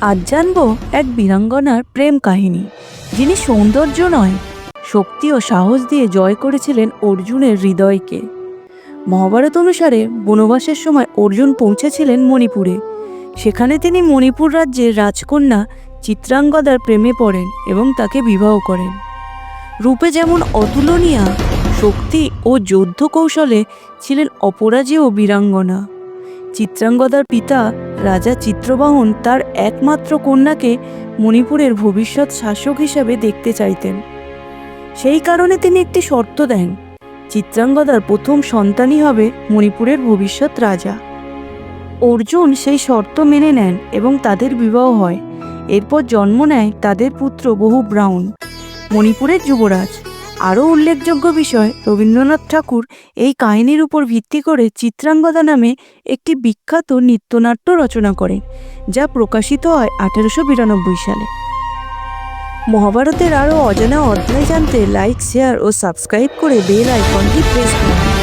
আজ জানব এক বীরাঙ্গনার প্রেম কাহিনী। যিনি সৌন্দর্য নয়, শক্তি ও সাহস দিয়ে জয় করেছিলেন অর্জুনের হৃদয়কে। মহাভারত অনুসারে বনবাসের সময় অর্জুন পৌঁছেছিলেন মণিপুরে। সেখানে তিনি মণিপুর রাজ্যের রাজকন্যা চিত্রাঙ্গদার প্রেমে পড়েন এবং তাকে বিবাহ করেন। রূপে যেমন অতুলনীয়া, শক্তি ও যুদ্ধ কৌশলে ছিলেন অপরাজেয় বীরাঙ্গনা। চিত্রাঙ্গদার পিতা রাজা চিত্রবাহন তার একমাত্র কন্যাকে মণিপুরের ভবিষ্যৎ শাসক হিসাবে দেখতে চাইতেন। সেই কারণে তিনি একটি শর্ত দেন, চিত্রাঙ্গদার প্রথম সন্তানই হবে মণিপুরের ভবিষ্যৎ রাজা। অর্জুন সেই শর্ত মেনে নেন এবং তাদের বিবাহ হয়। এরপর জন্ম নেয় তাদের পুত্র বহু ব্রাউন, মণিপুরের যুবরাজ। আরও উল্লেখযোগ্য বিষয়, রবীন্দ্রনাথ ঠাকুর এই কাহিনীর উপর ভিত্তি করে চিত্রাঙ্গদা নামে একটি বিখ্যাত নৃত্যনাট্য রচনা করেন, যা প্রকাশিত হয় আঠেরোশো বিরানব্বই সালে। মহাভারতের আরও অজানা অধ্যায় জানতে লাইক, শেয়ার ও সাবস্ক্রাইব করে বেল আইকনটি প্রেস করুন।